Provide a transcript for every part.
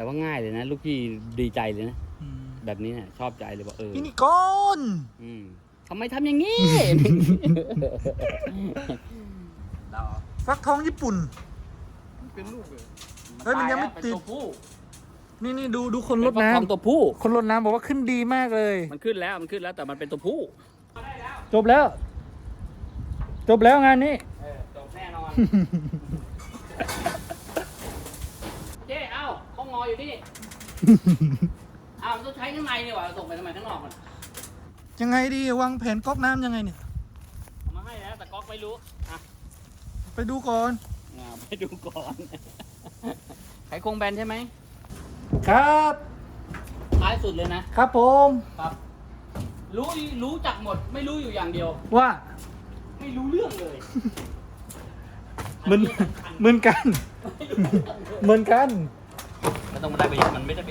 แต่ว่าง่ายเลยนะ ลูกพี่ดีใจเลยนะแบบนี้เนี่ยชอบใจเลยบอกเออพี่นิกอนอืมทำไมทำอย่างนี้ เราฟักทองญี่ปุ่น เป็นลูกเลยเฮ้ยมันยังไม่ตาติดแล้วเป็นตัวผู้นี่นี่ดูดูคนรดเป็นน้ฟักทองตัวผู้ำคนรดน้ำบอกว่าขึ้นดีมากเลย มันขึ้นแล้วมันขึ้นแล้วแต่มันเป็นตัวผู้จบแล้ว จบแล้วงานนี้เออจบแน่นอน เจ๊เอ้าเขาง ออยู่นี่อ้าวมันต้องใช้ข้างในนี่หว่าส่งไปทำไมข้างนอกมันยังไงดีวางแผนก๊อกน้ำยังไงเนี่ย เอามาให้แล้วแต่ก๊อกไม่รู้อะไปดูก่อน อ่าไปดูก่อน ไขควงแบนใช่ไหมครับ ท้ายสุดเลยนะ ครับผมครับ รู้รู้จักหมดไม่รู้อยู่อย่างเดียว ว่าไม่รู้เรื่องเลยเหมือนเหมือนกัน เหมือนกัน ก็ต้องได้ประโยชน์มันไม่ได้ไป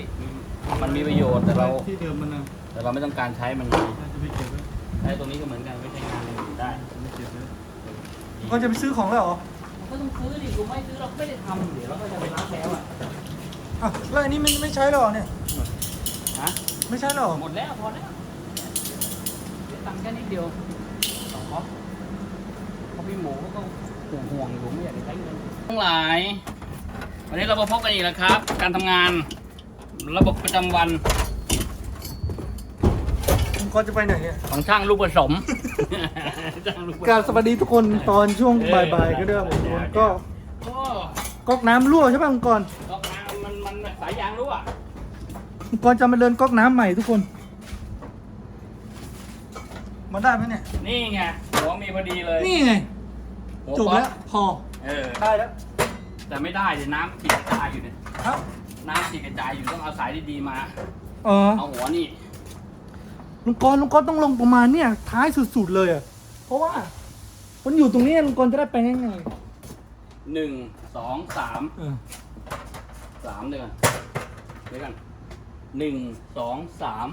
มันมีประโยชน์แต่เรา ที่เดิมมันนะแต่เราไม่ต้องการใช้มันน่าจะไม่เก็บไว้ใช้ตรงนี้ก็เหมือนกันไม่ใช้งานเลยได้ ไม่เก็บไว้ก็จะไปซื้อของแล้วเหรอมันก็ต้องซื้อดิกูไม่ซื้อเราไม่ได้ทำเดี๋ยวเราก็จะไปรับแล้วอะอะแล้วอันนี้ไม่ไม่ใช้แล้วเหรอเนี่ย ฮะไม่ใช้แล้วเหรอหมดแล้วพอแล้วเดี๋ยวตังค์แค่นิดเดียวสองครอบเพราะพี่หมูก็ต้องห่วงห่วงๆอยู่ไม่อยากจะใช้เงินทั้งหลาย วันนี้เรามาพบกันอีกแล้วครับ การทำงาน ระบบประจำวันคุณก็จะไปไหนเนี่ยของช่างลูกผสม ช่างลูกผสม กราบสวัสดีทุกคนตอนช่วงบ่ายๆก็ได้ครับผมก็โอ้ก๊อกน้ำรั่วใช่ป่ะคุณกรณ์ดอกน้ำมันมันสายยางรั่วคุณกรณ์จะมาเดินก๊อกน้ำใหม่ทุกคน มาได้ไหมเนี่ยนี่ไงหัวมีพอดีเลยนี่ไงหัวจบแล้ว พอ เออได้แล้ว แต่ไม่ได้เดี๋ยวน้ำฉีดกระจายอยู่เนี่ยครับน้ำฉีดกระจายอยู่ต้องเอาสายดีๆมา เออเอาหัวนี่ลุงกรณ์ลุงกรณ์ต้องลงประมาณเนี่ยท้ายสุดๆเลยอะเพราะว่ามันอยู่ตรงนี้ลุงกรณ์จะได้ไปง่ายหนึ่งสองสามๆเออสามเดี๋ยวกันเดี๋ยวกันหนึ่งสองสาม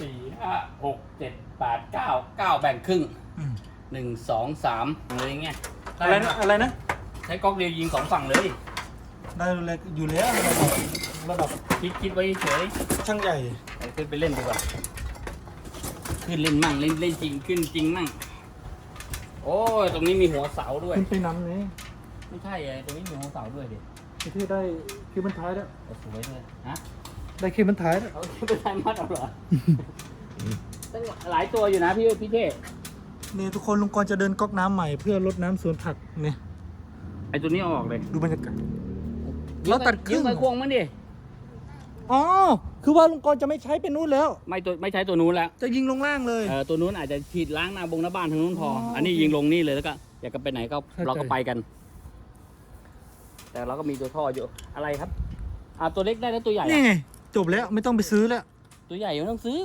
สี่ห้าหกเจ็ดแปดเก้าเก้าแบ่งครึ่งอืมหนึ่งสองสามเลยอย่างเงี้ยอะไรนะอะไรนะใช้ก๊อกเดียวยิงสองฝั่งเลยได้เลยอยู่แล้วระดับระดับคิดคิดไว้เฉยช่างใหญ่ไปขึ้นไปเล่นดีกว่า ขึ้นเล่นมั่งเล่นเล่นจริงขึ้นจริงมั่ง โอ้ยตรงนี้มีหัวเสาด้วย ขึ้นไปน้ำนี่ไม่ใช่ไงตรงนี้มีหัวเสาด้วยดิที่ได้คลิปมันท้ายแล้วโอ้สวยเลยฮะได้คลิปมันท้ายแล้วเขาเป็นไซมัดเอาเหรอตั้งหลายตัวอยู่นะพี่พี่เท่นี่ทุกคนลุงกรณ์จะเดินก๊อกน้ำใหม่เพื่อลดน้ำสวนผักเนี่ย ไอตัวนี้เอาออกเลยดูบรรยากาศแล้วตัดครึ่ง ยืมไปควงมันดิอ๋อ คือว่าลุงกรณ์จะไม่ใช้เป็นนู้นแล้ว ไม่ตัวไม่ใช้ตัวนู้นแล้วจะยิงลงล่างเลย เออตัวนู้นอาจจะฉีดล้างหน้าบงหน้าบ้านทางนู้นพออ๋ออัอันนี้ยิงลงนี่เลยแล้วก็อยากจะไปไหนก็เข้าใจ เราก็ไปกัน แต่เราก็มีตัวท่ออยู่อะไรครับ อ่าตัวเล็กได้แล้วตัวใหญ่นี่อะไงจบแล้วไม่ต้องไปซื้อแล้วตัวใหญ่ยังต้องซื้อ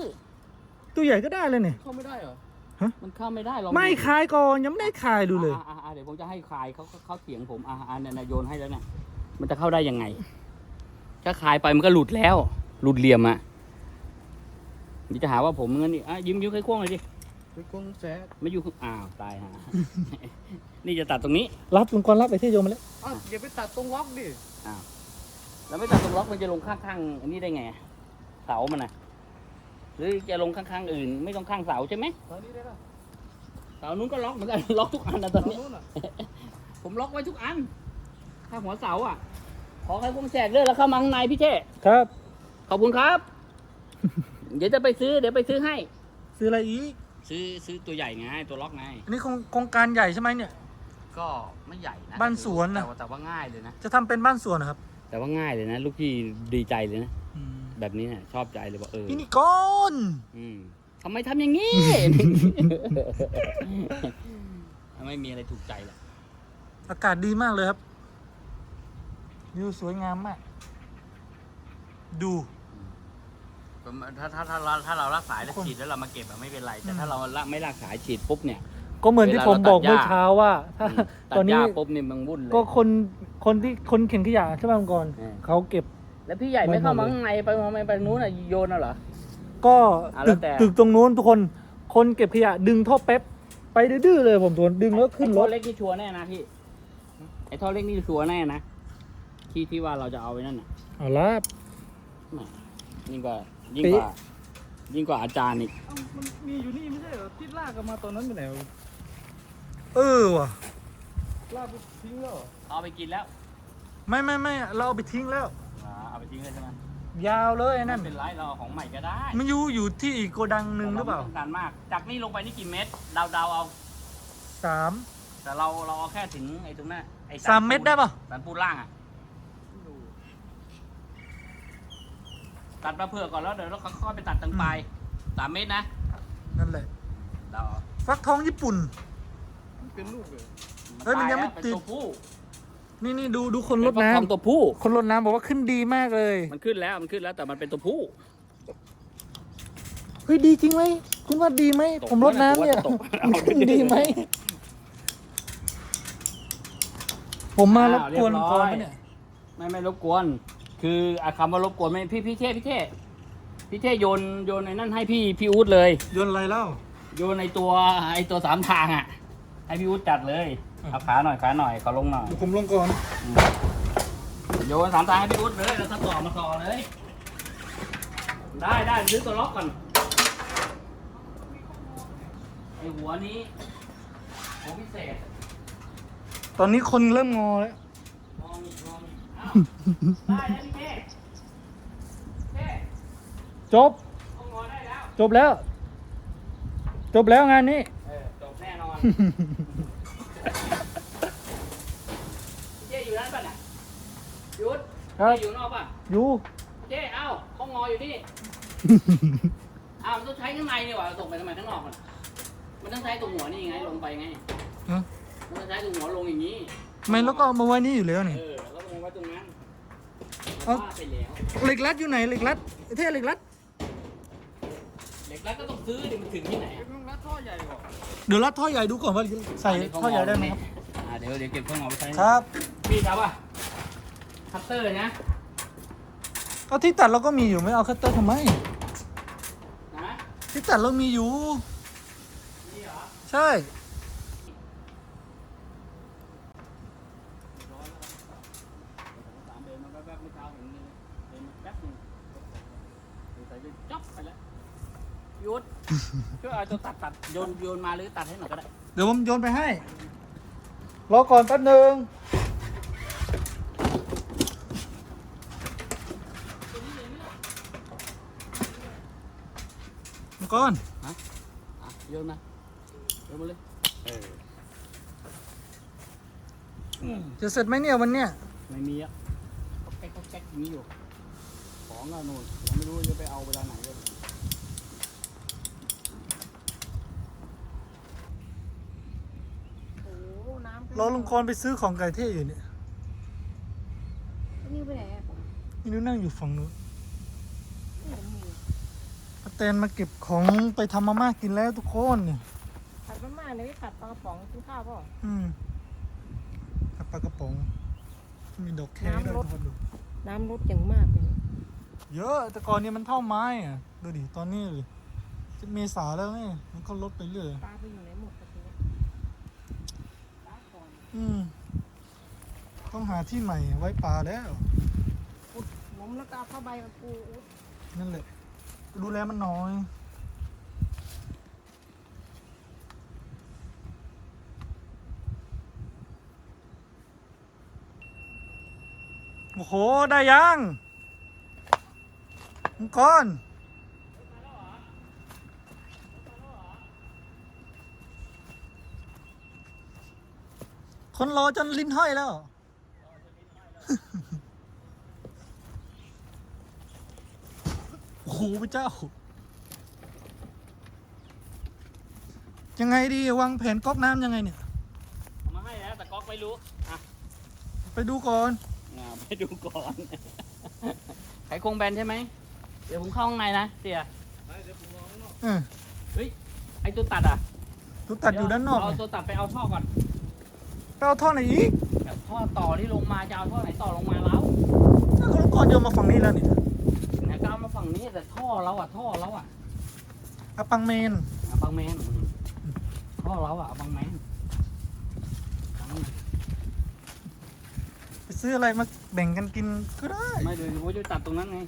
ตัวใหญ่ก็ได้เลยเนี่ย เข้าไม่ได้เหรอ ฮะ มันเข้าไม่ได้ลองไม่คายก่อนยังไม่ได้คายดูเลย อ่าอ่าอ่าเดี๋ยวผมจะให้คลายเขาเขาเขาเถียงผมอ่าอ่าเนี่ยเนี่ยโยนให้แล้วเนี่ยมันจะเข้าได้ยังไงถ้าคลายไปมันก็หลุดแล้ว หลุดเหลี่ยมอะนี่จะหาว่าผมเงินนี่อะยิ้มยิ้มให้ควงเลยดิไปกงแสกไม่อยู่ข้างอ้าวตายฮะ นี่จะตัดตรงนี้ รับลุงกรณ์รับไปที่โยมมาแล้วอ้าวอย่าไปตัดตรงล็อกดิอ้าวแล้วไม่ตัดตรงล็อกมันจะลงข้างๆอันนี้ได้ไงอะเสามันนะ หรือจะลงข้างๆอื่น ไม่ต้องข้างเสาใช่ไหมตอนนี้ได้ป่ะเสานู้นก็ล็อกเหมือนกัน ล็อกทุกอันนะตตออนนนี้ นู้นอะผมล็อกไว้ทุกอัน ถ้าหัวเสาอะ ขอใครคงแจกเลยแล้วเข้ามาข้างในพี่เช่ครับ ขอบคุณครับ เดี๋ยวจะไปซื้อ เดี๋ยวไปซื้อให้ ซื้ออะไรอีก ซื้อซื้อตัวใหญ่ไงตัวล็อกไง อันนี้โครงโครงการใหญ่ใช่ไหมเนี่ย ก็ไม่ใหญ่นะบ้านสวนน่ะแต่าแต่ว่าง่ายเลยนะ จะทำเป็นบ้านสวนนะครับ แต่ว่าง่ายเลยนะ ลูกพี่ดีใจเลยนะ แบบนี้เนี่ยชอบใจเลยบอกเออพี่นิกรอืมทำไมทำอย่างนี้ ไม่มีอะไรถูกใจแหละอากาศดีมากเลยครับวิวสวยงามมาก ดู ถ้าถ้าถ้าเราถ้าเรารักสายแล้วฉีดแล้วเรามาเก็บอะไม่เป็นไร แต่ถ้าเราละไม่รักสายฉีดปุ๊บเนี่ย ก็เหมือนที่ผมบอกเมื่อเช้าว่า ถ้า ตัตอดนหนี้ญ้าปุ๊บนี่มันวุ่นเลย ก็คนคนที่คนเข็นขยะใช่ไหมคุณกรณ์เออเขาเก็บ แล้วพี่ใหญ่ไม่เข้ามาไม่หมดเลยข้างในไปมองไปไปนู้นอะโยนเอาเหรอ ก็อะแล้ตึวกแต่ ตึกตรงนู้นทุกคนคนเก็บขยะดึงท่อแป๊บไปดื้อๆเลยผมโดนดึงแล้วขึ้นรไอ้ท่อถเล็กนี่ชัวร์แน่นะพี่ไอ้ท่อเล็กนี่ชัวร์แน่นะที่ที่ว่าเราจะเอาไว้นั่นน่ะเอาละ แหม่ยิ่งกว่ายิ่งปิ๊กว่ายิ่งกว่าอาจารย์อีกเอ้ามันมีอยู่นี่ไม่ใช่เหรอที่ลากกันมาตอนนั้นไปไหนวะเออว่ะลากไปทิ้งแล้วเหรอเอาไปกินแล้ว ไม่ไม่ไม่เราเอาไปทิ้งแล้วอ่าเอาไป ทิ้งเลยใช่ไหมยาวเลยไอ้นั่น ไม่เป็นไรเราเอาของใหม่ก็ได้มันอยู่อยู่ที่อีกโกดังหนึ่งหรือเปล่าไม่ต้องการมาก จากนี่ลงไปนี่กี่เมตรเดาๆเอา สามแต่เราเราเอาแค่ถึงไอ้ตรงนั้นไอ้สามเม็ดได้ป่ะสันปูนล่างอะตัดมาเผื่อก่อนแล้วเดี๋ยวเราค่อยๆไปตัดตรงปลายสามเมตรนะนั่นแหละ เราเอาฟักทองญี่ปุ่นมันเป็นลูกเลยเอ้ยมันยังไม่ตาแล้วติด เป็นตัวผู้ นี่นี่ดูดูคนรดเป็นฟักทองน้ำตัวผู้ คนรดน้ำบอกว่าขึ้นดีมากเลย มันขึ้นแล้วมันขึ้นแล้วแต่มันเป็นตัวผู้เฮ้ยดีจริงไหมคุณว่าดีไหมตกผมรดน้ำเนี่ยตกมันขึ้นดีไหมผมมารบกวนก่อนปะเนี่ยไม่ไม่รบกวน คืออาคำว่ารบกวนไม่พี่พี่เท่พี่เท่พี่เท่โยนโยนในนั่นให้พี่พี่อู๊ดเลย โยนอะไรเล่า โยนในตัวไอตัวสามทางอะ ให้พี่อู๊ดจัดเลยอะ เอาขาหน่อยขาหน่อยขอลงหน่อยเดี๋ยวผมลงก่อนโยนสามทางให้พี่อู๊ดเลยแล้วถ้าต่อมาต่อเลย ได้ได้ซื้อตัวล็อกก่อนไอหัวนี้หัวพิเศษตอนนี้คนเริ่มงอแล้วลองอีกลองอีกอ้าวได้แล้วพี่เท่เท่จบเอางอได้แล้วจบแล้ว จบแล้วงานนี้ เออจบแน่นอนพี่เท่อยู่นั่นป่ะน่ะหยุด ครับเท่อยู่นอกป่ะอยู่เจ๊เอ้าเขางออยู่นี่ อ้าวมันต้องใช้ข้างในนี่หว่าส่งไปทำไมข้างนอกมันมันต้องใช้ตรงหัวนี่ไงลงไปไงฮะ มันต้องใช้ตรงหัวลงอย่างนี้ไม่แล้วก็เอามาไว้นี่อยู่แล้วนี่ เออแล้วลงไว้ตรงนั้นเอ้า ว่าไปแล้วเหล็กรัดอยู่ไหนเหล็กรัดไอ้เท่เหล็กรัด เด็กแล้วก็ต้องซื้อดิมันถึงที่ไหนไอ้มึงรัดท่อใหญ่กว่าเดี๋ยวรัดท่อใหญ่ดูก่อนว่าใส่ท่อใหญ่ได้ไหมครับอ่าเดี๋ยวเดี๋ยวเก็บเครื่องงอไปใช้ครับพี่ครับอะ คัตเตอร์นะเอาที่ตัดเราก็มีอยู่ไม่เอาคัตเตอร์ทำไม นะที่ตัดเรามีอยู่ นี่เหรอใช่สามเดินมาแป๊บๆเมื่อเช้าเห็นเลยเดินมาแป๊บนึงเดี๋ยวใส่จะจ๊อบไปแล้วหยุดช่วยเอาตัวตัดตัดโยนโยนมาหรือตัดให้หน่อยก็ได้ เดี๋ยวผมโยนไปให้ รอก่อนแป๊บหนึ่ง ก่อนอะโยนมาโยนมาเลยเออจะเสร็จไหมเนี่ยวันเนี้ยไม่มีอะก็แก๊กก็แก๊กมีอยู่ ของก็นู่นยังไม่รู้จะไปเอาเวลาไหนเลยโอ้โหน้ำรอลุงกรไปซื้อของไก่เท่อยู่เนี่ย นี่ไปไหนอะ นี่นูนั่งอยู่ฝั่งนู้นไม่เห็นมีป้า แตนมาเก็บของไปทำมาม่ากินแล้วทุกคนเนี่ยผัดมาม่าเนี่ยไม่ผัดปลากระป๋องกินข้าวเปล่าอืมกับปลากระป๋อง มีดอกแคร์ด้วยน้ำรสทุกคนดู น้ำลดอย่างมากเลยเยอะแต่ก่อนเนี่ยมันเท่าไม้อะดูดิตอนนี้เลยจะเมษาแล้วไงมันก็ลดไปเรื่อย ปลาไปอยู่ไหนหมดประตูปลาก่อนอืม ต้องหาที่ใหม่ไว้ปลาแล้วอุดหล้มแล้วก็เอาผ้าใบมาปูอุดนั่นแหละ ดูแลมันน้อย โอ้โห ได้ยังมังกรคนรอจนลิ้นห้อยแล้ว โอ้โห พระเจ้า ยังไงดีวางแผนก๊อกน้ำยังไงเนี่ย เอามาให้แล้วแต่ก๊อกไม่รู้อะไปดูก่อน อ่าไปดูก่อนไขควงแบนใช่ไหมเดี๋ยวผมเข้าข้างในนะเสียไปเดี๋ยวผมรอข้างนอกเออเฮ้ยไอตัวตัดอะดูตัดอยู่ด้านนอกเอาเนี่ยตัวตัดไปเอาท่อก่อนไปเอาท่อไหนอีกแบบท่อต่อที่ลงมาจะเอาท่อไหนต่อลงมาแล้วถ้าเขาก่อนโยนมาฝั่งนี้แล้วเนี่ย งนี้แต่ท่อเราอะท่อเราอะอะปังเมนเอาบังแมนท่อเราอะเอาบังแมนไปซื้ออะไรมาแบ่งกันกินก็ได้ ไม่เดี๋ยวผมจะตัดตรงนั้นไง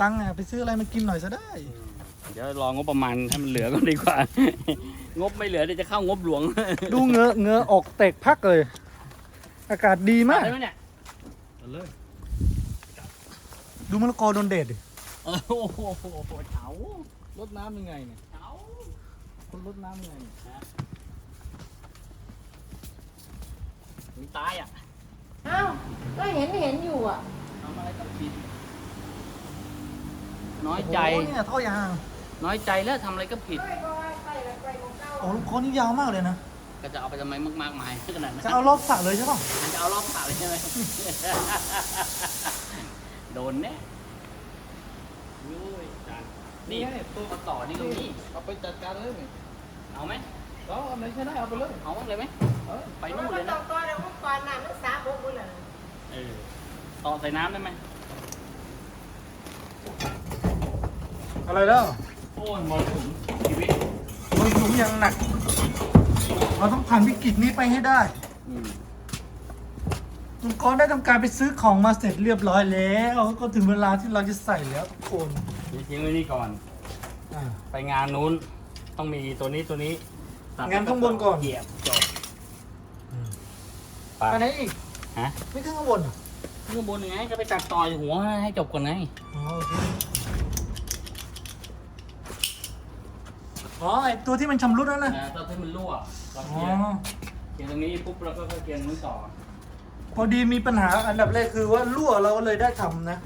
ตังค์อะไปซื้ออะไรมากินหน่อยซะได้ เดี๋ยวรองบประมาณให้มันเหลือก่อนดีกว่า งบไม่เหลือเดี๋ยวจะเข้างบหลวงดูเงอะเงอะออกเตกพักเลย อากาศดีมาก ได้ไหมเนี่ย เอาเลย ดูมะละกอโดนเดดดิโอ้โหเฉารดน้ำยังไงเนี่ยเฉาคนรดน้ำยังไงเนี่ยถึงตายอะอ้าวก็เห็นเห็นอยู่อะทำอะไรต้องผิดน้อยใจโอ้เนี่ยท่อยางน้อยใจแล้วทำอะไรก็ผิด โอ้ลูกคอนี่ยาวมากเลยนะก็จะเอาไปทำไมมากๆมายขนาดนั้นจะเอารอบสระเลยใช่ป่ะมันจะเอารอบขาเลยใช่ไหม โดนแน่โอ้ยจานนี่ตัวมาต่อนี่ตรงนี้เอาไปจัดการเลยเนี่ยเอาไหมเอาอันไหนใช้ได้เอาไปเลยเอาเลยไหมเออไปนู่นเลยนะตอนเราก่อนน่ะมันสาบกเลยเออต่อใส่น้ำได้ไหมอะไรแล้วโอ้ยมรสุมชีวิตมันหนุมอย่างหนัก เราต้องผ่านวิกฤตนี้ไปให้ได้ อืมลุงกรได้ทำการไปซื้อของมาเสร็จเรียบร้อยแล้ว ก็ถึงเวลาที่เราจะใส่แล้วทุกคนเดี๋ยวทิ้งไว้นี่ก่อน อ่าไปงานนู้น ต้องมีตัวนี้ตัวนี้ตัดงานข้างบนก่อน เหยียบจบไปไปไหนอีกฮะไม่ขึ้นข้างบนเหรอข้างบนยังไงก็ไปตัดต่อยหัวให้จบก่อนไงอ๋อโอเคอ๋อไอตัวที่มันชำรุดนั่นนะนะตอนที่มันรั่วเราอ๋เคอลียร์เคลียร์ตรงนี้ปุ๊บเราก็เคลียร์นู้นต่อ พอดีมีปัญหาอันดับแรกคือว่ารั่วเราก็เลยได้ทำนะ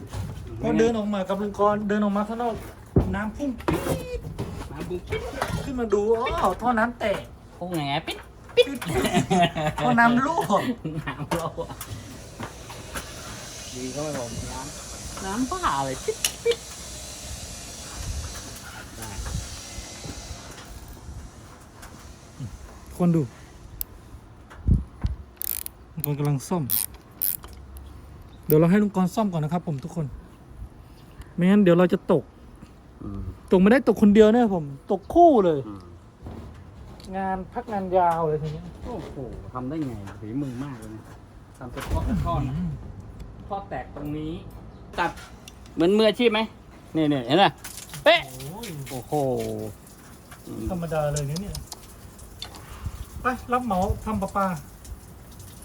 พอเดินออกมากับลุงกรเดินออกมาข้างนอกน้ำพุ่งปี๊ดน้ำปุ๊บปิ๊ดขึ้นมาดูอ๋อท่อน้ำแตกพุ่งยังไงปิ๊ดท่อน้ำรั่วน้ำรั่วดีก็ไม่ผมน้ำน้ำบ้าอะไรปิ๊ดปิ๊ดได้คนดู ลุงกรกำลังซ่อม เดี๋ยวเราให้ลุงกรซ่อมก่อนนะครับ ผมทุกคน ไม่งั้นเดี๋ยวเราจะตก อืมตกไม่ได้ตกคนเดียวนะผม ตกคู่เลย อืมงานพักงานยาวเลยทีนี้โอ้โหทำได้ไงฝีมือมากเลยนะทำเป็นข้อกระท่อนข้อแตกตรงนี้ ตัดเหมือนมืออาชีพไหมนี่นี่เห็นไหมเป๊ะ โอ้ยโอ้โหอืมธรรมดาเลยนะเนี่ย ไปรับเหมาทำประปา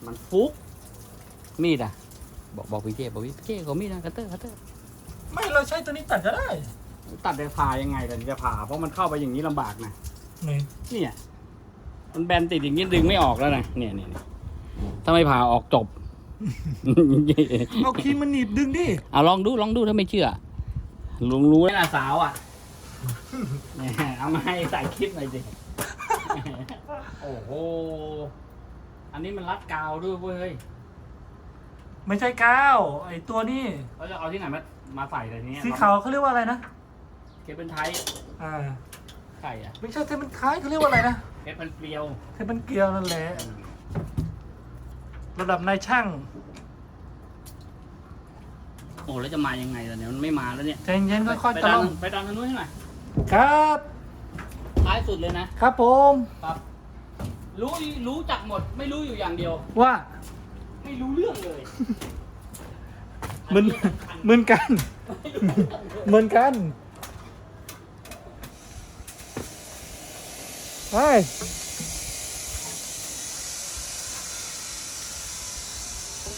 มันฟุก มีดอะ บอกบอกพี่เจบอกพี่เจเขามีดนะคัตเตอร์คัตเตอร์ไม่เราใช้ตัวนี้ตัดก็ได้ตัดจะผ่ายังไงแต่จะผ่าเพราะมันเข้าไปอย่างนี้ลำบากนะไหนเนี่ยมันแบนติดอย่างนี้ดึงไม่ออกแล้วนะเนี่ยเนี่ยเนี่ยถ้าไม่ผ่าออกจบ เอาครีมมันหนีบดึงดิเอาลองดูลองดูถ้าไม่เชื่อ ลุงรู้ไหมล่ะสาวอะเนี่ยเอามาให้ใส่คลิปหน่อยสิโอ้โห อันนี้มันรัดกาวด้วยเว้ยไม่ใช่ก้าวไอตัวนี้เราจะเอาที่ไหนมามาใส่อะไรเนี้ยสีขาวเขาเรียกว่าอะไรนะเคปเป็นไทยอ่าไข่อะไม่ใช่เทปมันคล้ายเขาเรียกว่าอะไรนะเคปเป็นเปรียวเทปมันเกลียวนั่นแหละระดับนายช่างโอ้แล้วจะมายังไงล่ะเนี่ยมันไม่มาแล้วเนี่ยใจเย็นๆค่อยไปๆตะดัล่นอมไปดันทางนู้นให้หน่อยครับท้ายสุดเลยนะครับผมครับ รู้รู้จักหมด ไม่รู้อยู่อย่างเดียว ว่าไม่รู้เรื่องเลยเหมือนเหมือนกันเหมือนกันไป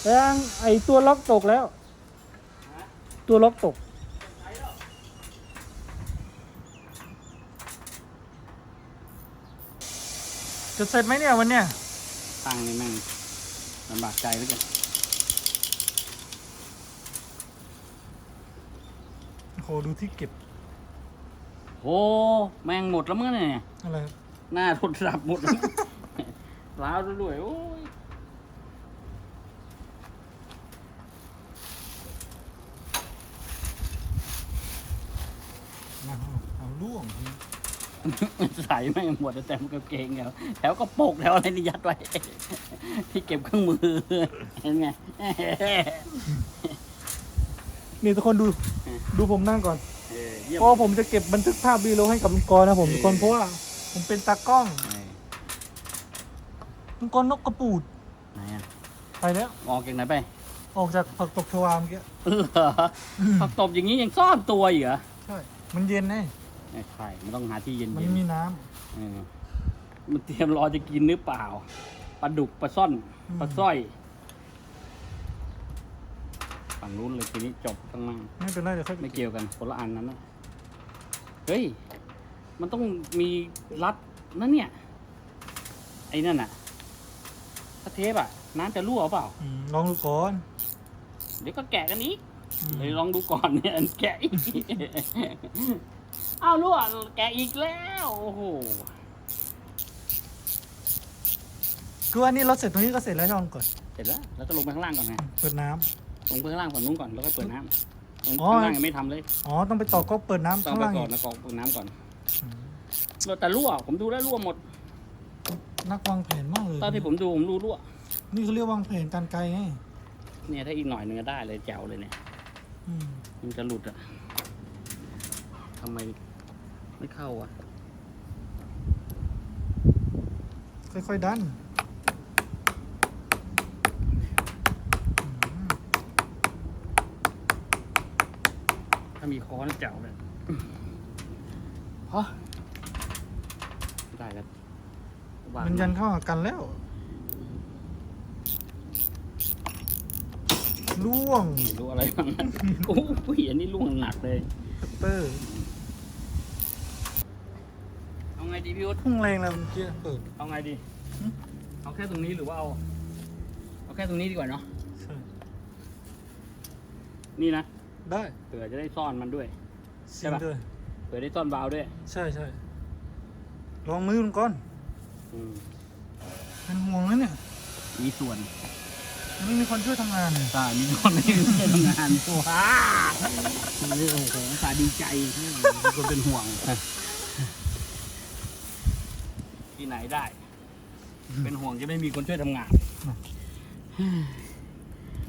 ยังไอตัวล็อกตกแล้ว ตัวล็อกตก จะเสร็จไหมเนี่ยวันเนี้ยตังค์นี่แม่งลำบากใจเหลือเกินโอ้โหดูที่เก็บโอ้แม่งหมดแล้วมั้งเนี่ย อะไรครับหน้าโทรศัพท์หมดแล้วล้าวด้วยโอ้ยเอาเอาล่วง ใส่แม่งหมดแต่มันกางเกงแล้วแถวก็โปกแถวอะไรนี่ยัดไว้ ที่เก็บเครื่องมือเห็นไงนี่ทุกคนดูดูผมนั่งก่อนเออเยี่ยมเพราะว่าผมจะเก็บบันทึกภาพวีดีโอให้กับลุงกรนะผมทุกคนเพราะว่าผมเป็นตากล้องเออลุงกรนกกระปูดไหนอะไปแล้วออกจากไหนไป ออกจากผักตบชวาเมื่อกี้เหรอผักตบอย่างนี้ยังซ่อนตัวอีกเหรอใช่ มันเย็นไงไม่ ใช่มันต้องหาที่เย็นมันๆมีน้ำเออมันเตรียมรอจะกินหรือเปล่าปลาดุกปลาซ่อนอืมปลาสร้อยฝั่งนู้นเลยทีนี้จบข้างหน้าไม่เป็นไรเดี๋ยวค่อยไม่เกี่ยวกันคนละอันนั้นนะเฮ้ยมันต้องมีรัดนั่นเนี่ย ไอ้นั่นน่ะถ้าเทปอะน้ำจะรั่วเปล่าอืมลองดูก่อนเดี๋ยวก็แกะกันอีกอืมเลยลองดูก่อนเนี่ยแกะอีก อ้าวรั่วแกะอีกแล้วโอ้โหคืออันนี้เราเสร็จตรงนี้ก็เสร็จแล้วช่องก่อนเสร็จแล้วเราจะลงไปข้างล่างก่อนไงเปิดน้ำ ลงไปข้างล่างฝั่งนู้นก่อนแล้วก็เปิดน้ำตรงอ๋อ ข้างล่างยังไม่ทำเลยอ๋อต้องไปต่อก็เปิดน้ำต้องข้างไปล่างก่ออีนกนะกองเปิดน้ำก่อนอืมแต่รั่วผมดูแล้วรั่วหมด นักวางแผนมากเลยตอนที่ผมดูผมรู้รั่ว นี่เขาเรียกวางแผนการไกลไงเนี่ยถ้าอีกหน่อยนึงก็ได้เลยแจ๋วเลยเนี่ย อืมมันจะหลุดอะทำไม ไม่เข้าอะค่อยๆดันอืมถ้ามีค้อนแจ๋วเลยพอได้แล้ววางมันยันเข้าหากันแล้ว ล่วงไม่รู้อะไรบ้างนะ โอ้โหอันนี้ล่วงหนักเลยเตอร์เอาไง ดีพี่อุ๊ดพุ่งแรงแล้วเมื่อกี้เปิด เอาไงดี หึ เอาแค่ตรงนี้หรือว่าเอา เอาแค่ตรงนี้ดีกว่าเนาะ ใช่นี่นะ ได้เผื่อจะได้ซ่อนมันด้วย ใช่ซิมปะ ด้วยเผื่อได้ซ่อนวาล์วด้วยใช่ใช่ลองมือมันก่อนอืมเป็นห่วงนะเนี่ยมีส่วนไม่มีคนช่วยทำงานเลยใช่มีคนไม่ได้ทำงานว้าโอ้โหสาดีใจที่มีคนเป็นห่วงที่ ไหนได้ เป็นห่วงจะไม่มีคนช่วยทำงาน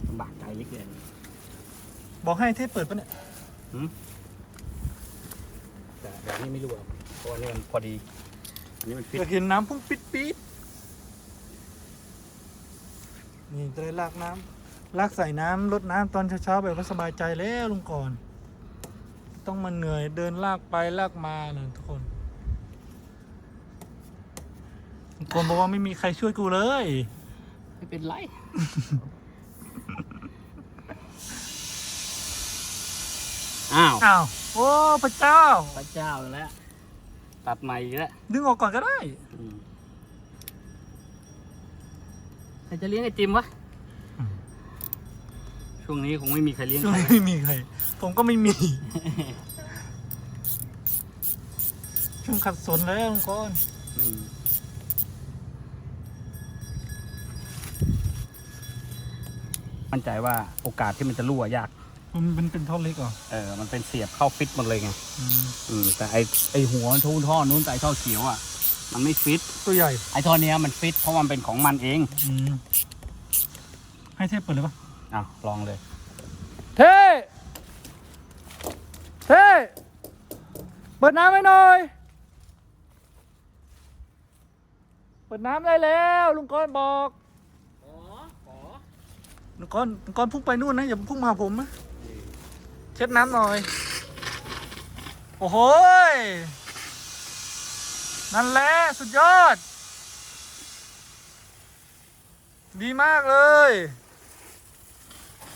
ลำบากใจเหลือเกินบอกให้เทปเปิดปะเนี่ยแต่แบบนี้ไม่รู้หรอกเพราะว่านี่มันพอดีอันนี้มันฟิตอยากเห็นน้ำพุ่งปิดปิดนี่จะได้ลากน้ำลากใส่น้ำลดน้ำตอนเช้าๆแบบว่าสบายใจแล้วลุงก่อน ต้องมาเหนื่อยเดินลากไปลากมานะทุกคน ลุงก่อนบอกว่าไม่มีใครช่วยกูเลย ไม่เป็นไร อ้าว อ้าว โอ้พระเจ้า พระเจ้าแล้ว ตัดใหม่อีกแล้วดึงออกก่อนก็ได้ อืมใครจะเลี้ยงไอติมวะ อืม ช่วงนี้คงไม่มีใครเลี้ยงช่วงใคร นี้ไม่มีใคร ผมก็ไม่มี ช่วงขัดสนแล้วลุงก่อนอืม มั่นใจว่าโอกาสที่มันจะรั่วยาก มันเป็นเป็นท่อนเล็กเหรอเออ มันเป็นเสียบเข้าฟิตหมดเลยไงอืมอืมแต่ไอไอหัวทูท่อนู้นแต่ไอท่อเขียวอะ มันไม่ฟิต ตัวใหญ่ไอท่อเนี้ยมันฟิตเพราะมันเป็นของมันเอง อืมให้เทปเปิดเลยปะอ้าวลองเลย เท่เท่เปิดน้ำให้หน่อย เปิดน้ำได้แล้ว ลุงกอนบอกขอขอลุง กอนลุงกอนพุ่งไปนู่นนะอย่าพุ่งมาหาผมนะเช็ดน้ำหน่อย โอ้โหยนั่นแหละสุดยอด ดีมากเลย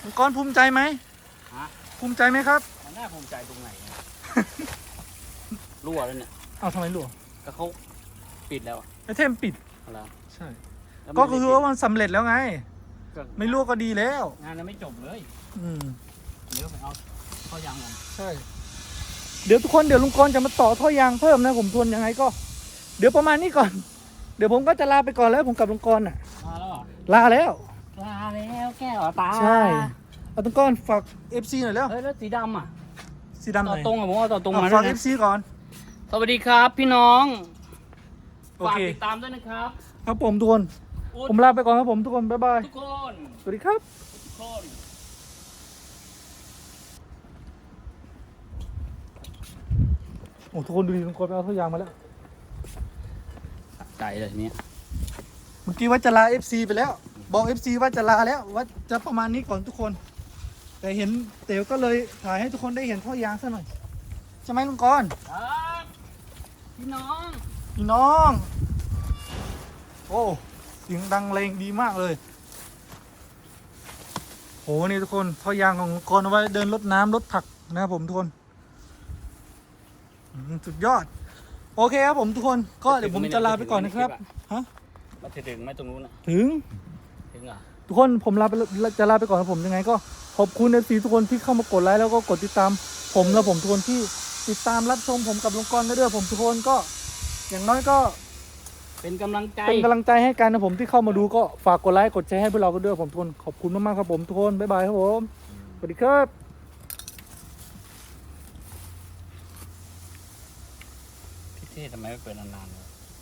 ลุงกอนภูมิใจไหมฮะ ภูมิใจไหมครับ มันน่าภูมิใจตรงไหนเนี่ย รั่วแล้วเนี่ยเอาทำไมหลวงก็เขาปิดแล้วอะไอเทมปิด เอาละใช่ แล้วก็มันคือไม่ว่ามันสำเร็จแล้วไง ปิดไม่รั่วก็ดีแล้ว งานยังไม่จบเลยอืม เดี๋ยวไปเอาเข้ายางก่อนใช่ เดี๋ยวทุกคนเดี๋ยวลุงกรณ์จะมาต่อท่อยางเพิ่มนะผมทวนยังไงก็ เดี๋ยวประมาณนี้ก่อน เดี๋ยวผมก็จะลาไปก่อนแล้วผมกับลุงกรณ์อะ มาแล้วเหรอลาแล้ว ลาแล้วแก้วตาใช่ เอาลุงกรณ์ฝาก FC หน่อยแล้ว เฮ้ยแล้วสีดำอะสีดำหต่อน่อยตรงอะผมเอาต่อตรงเอามาด้ฝาวยก นะ FC ก่อน สวัสดีครับพี่น้องโอฝากเค ติดตามด้วยนะครับ ครับผมทุกคน อุ๊ดผมลาไปก่อนครับผมทุกคน บ๊ายบาย ทุกคนสวัสดีครับ ทุกคนโอ้ทุกคนดูดิลุงกรณ์ไปเอาท่อยางมาแล้ว ใจเลยเนี่ยเมื่อกี้ว่าจะลา FC ไปแล้วบบอก FC ว่าจะลาแล้ว ว่าจะประมาณนี้ก่อนทุกคน แต่เห็นเต๋วก็เลยถ่ายให้ทุกคนได้เห็นท่อยางซะหน่อยใช่ไหมลุงกรณ์ครับพี่น้อง พี่น้อง โอ้ เสียงดังเลงดีมากเลย โหนี่ทุกคนท่อยางของลุงกรณ์เอาไว้เดินรดน้ำรดผักนะครับผมทุกคนอืมสุดยอด โอเคครับผมทุกคน ก็เดี๋ยวผมจะลาไปก่อนนะครับฮะมาถึงไหมตรงนู้นน่ะถึงถึงเหรอะทุกคนผมลาไปจะลาไปก่อนครับผมยังไง ก็ขอบคุณเอฟซีทุกคนที่เข้ามากดไลค์แล้วก็กดติดตาม ผมและผมทุกคนที่ติดตามรับชมผมกับลุงกรณ์ได้ด้วยผมทุกคนก็ อย่างน้อยก็ เป็นกำลังใจ เป็นกำลังใจให้กันนะผมที่เข้ามาดูก็ฝากกดไลค์กดแชร์ให้พวกเรากันด้วยผมทุกคนขอบคุณมากๆครับผมทุกคนบ๊ายบายครับผมสวัสดีครับพี่เท่ทำไมไม่เปิดนานๆวะ